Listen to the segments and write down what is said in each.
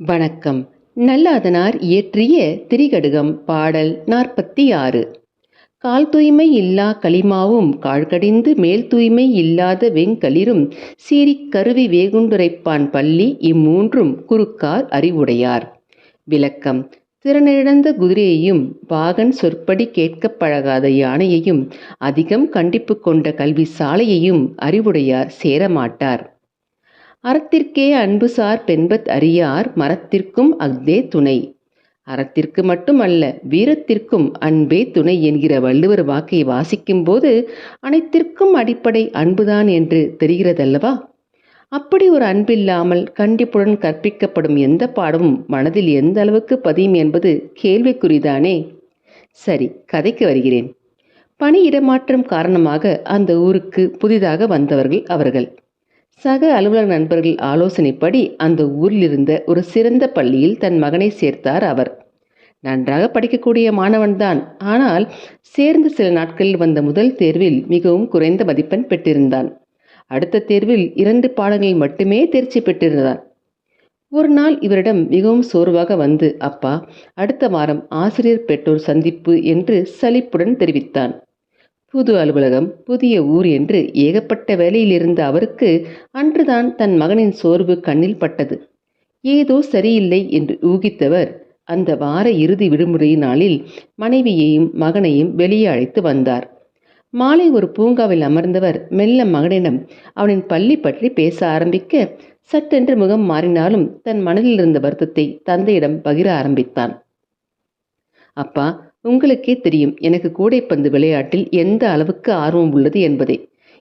வணக்கம். நல்லாதனார் இயற்றிய திரிகடுகம் பாடல் நாற்பத்தி ஆறு கால் தூய்மை இல்லா களிமாவும் காழ்கடிந்து மேல் தூய்மை இல்லாத வெங்களிரும் சீரிக் கருவி வேகுண்டுரைப்பான் பள்ளி இம்மூன்றும் குறுக்கார் அறிவுடையார். விளக்கம். திறனிழந்த குதிரையையும் பாகன் சொற்படி கேட்கப் பழகாத யானையையும் அதிகம் கண்டிப்பு கொண்ட கல்வி சாலையையும் அறிவுடையார் சேரமாட்டார். அறத்திற்கே அன்புசார் பெண்பத் அறியார் மரத்திற்கும் அஃதே துணை. அறத்திற்கு மட்டுமல்ல வீரத்திற்கும் அன்பே துணை என்கிற வள்ளுவர் வாக்கை வாசிக்கும்போது அனைத்திற்கும் அடிப்படை அன்புதான் என்று தெரிகிறதல்லவா? அப்படி ஒரு அன்பில்லாமல் கண்டிப்புடன் கற்பிக்கப்படும் எந்த பாடமும் மனதில் எந்த அளவுக்கு பதியும் என்பது கேள்விக்குறிதானே? சரி கதைக்கு வருகிறேன். பணி இடமாற்றம் காரணமாக அந்த ஊருக்கு புதிதாக வந்தவர்கள் அவர்கள். சக அலுவலக நண்பர்கள் ஆலோசனைப்படி அந்த ஊரில் இருந்த ஒரு சிறந்த பள்ளியில் தன் மகனை சேர்த்தார் அவர். நன்றாக படிக்கக்கூடிய மாணவன்தான். ஆனால் சேர்ந்த சில நாட்களில் வந்த முதல் தேர்வில் மிகவும் குறைந்த மதிப்பெண் பெற்றிருந்தான். அடுத்த தேர்வில் இரண்டு பாடங்களில் மட்டுமே தேர்ச்சி பெற்றிருந்தான் ஒரு நாள் இவரிடம் மிகவும் சோர்வாக வந்து அப்பா அடுத்த வாரம் ஆசிரியர் பெற்றோர் சந்திப்பு என்று சலிப்புடன் தெரிவித்தான். புது அலுவலகம் புதிய ஊர் என்று ஏகப்பட்ட வேலையில் இருந்த அவருக்கு அன்றுதான் தன் மகனின் சோர்வு கண்ணில் பட்டது. ஏதோ சரியில்லை என்று ஊகித்தவர் அந்த வார இறுதி விடுமுறை நாளில் மனைவியையும் மகனையும் வெளியே அழைத்து வந்தார். மாலை ஒரு பூங்காவில் அமர்ந்தவர் மெல்ல மகனிடம் அவனின் பள்ளி பற்றி பேச ஆரம்பிக்க சட்டென்று முகம் மாறினாலும் தன் மனதில் இருந்த வருத்தத்தை தந்தையிடம் பகிர ஆரம்பித்தான். அப்பா உங்களுக்கே தெரியும் எனக்கு கூடைப்பந்து விளையாட்டில் எந்த அளவுக்கு ஆர்வம் உள்ளது என்பதை.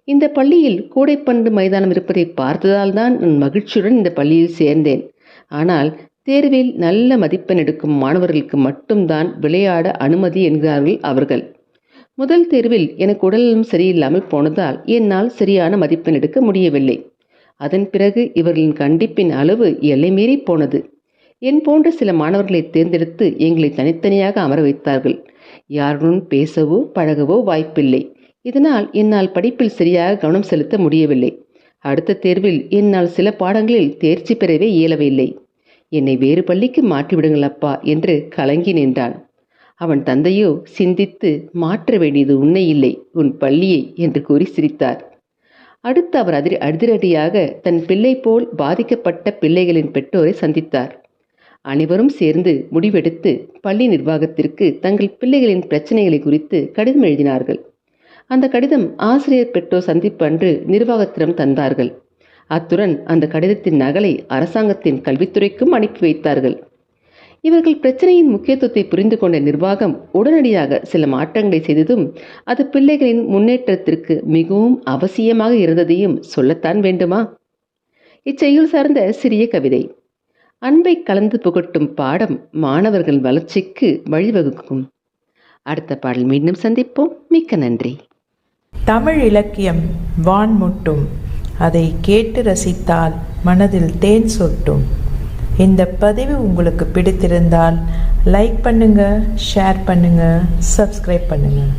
இந்த பள்ளியில் கூடைப்பந்து மைதானம் இருப்பதை பார்த்ததால் தான் நான் மகிழ்ச்சியுடன் இந்த பள்ளியில் சேர்ந்தேன். ஆனால் தேர்வில் நல்ல மதிப்பெண் எடுக்கும் மாணவர்களுக்கு மட்டும்தான் விளையாட அனுமதி என்கிறார்கள் அவர்கள். முதல் தேர்வில் எனக்கு உடலும் சரியில்லாமல் போனதால் என்னால் சரியான மதிப்பெண் எடுக்க முடியவில்லை. அதன் பிறகு இவர்களின் கண்டிப்பின் அளவு எல்லை மீறி போனது. என் போன்ற சில மாணவர்களை தேர்ந்தெடுத்து எங்களை தனித்தனியாக அமர வைத்தார்கள். யாருடன் பேசவோ பழகவோ வாய்ப்பில்லை. இதனால் என்னால் படிப்பில் சரியாக கவனம் செலுத்த முடியவில்லை. அடுத்த தேர்வில் என்னால் சில பாடங்களில் தேர்ச்சி பெறவே இயலவில்லை. என்னை வேறு பள்ளிக்கு மாற்றிவிடுங்கள் அப்பா என்று கலங்கி நின்றான். அவன் தந்தையோ சிந்தித்து மாற்ற வேண்டியது உன்னை இல்லை உன் பள்ளியை என்று கூறி சிரித்தார். அடுத்து அவர் அதிர் அதிரடியாக தன் பிள்ளை போல் பாதிக்கப்பட்ட பிள்ளைகளின் பெற்றோரை சந்தித்தார். அனைவரும் சேர்ந்து முடிவெடுத்து பள்ளி நிர்வாகத்திற்கு தங்கள் பிள்ளைகளின் பிரச்சனைகளை குறித்து கடிதம் எழுதினார்கள். அந்த கடிதம் ஆசிரியர் பெற்றோர் சந்திப்பு அன்று நிர்வாகத்திடம் தந்தார்கள். அத்துடன் அந்த கடிதத்தின் நகலை அரசாங்கத்தின் கல்வித்துறைக்கும் அனுப்பி வைத்தார்கள். இவர்கள் பிரச்சனையின் முக்கியத்துவத்தை புரிந்து கொண்ட நிர்வாகம் உடனடியாக சில மாற்றங்களை செய்ததும் அது பிள்ளைகளின் முன்னேற்றத்திற்கு மிகவும் அவசியமாக இருந்ததையும் சொல்லத்தான் வேண்டுமா? இச்செயல் சார்ந்த சிறிய கவிதை. அன்பை கலந்து புகட்டும் பாடம் மாணவர்கள் வளர்ச்சிக்கு வழிவகுக்கும். அடுத்த பாடல் மீண்டும் சந்திப்போம். மிக்க நன்றி. தமிழ் இலக்கியம் வான்முட்டும். அதை கேட்டு ரசித்தால் மனதில் தேன் சொட்டும். இந்த பதிவு உங்களுக்கு பிடித்திருந்தால் லைக் பண்ணுங்க ஷேர் பண்ணுங்க சப்ஸ்கிரைப் பண்ணுங்கள்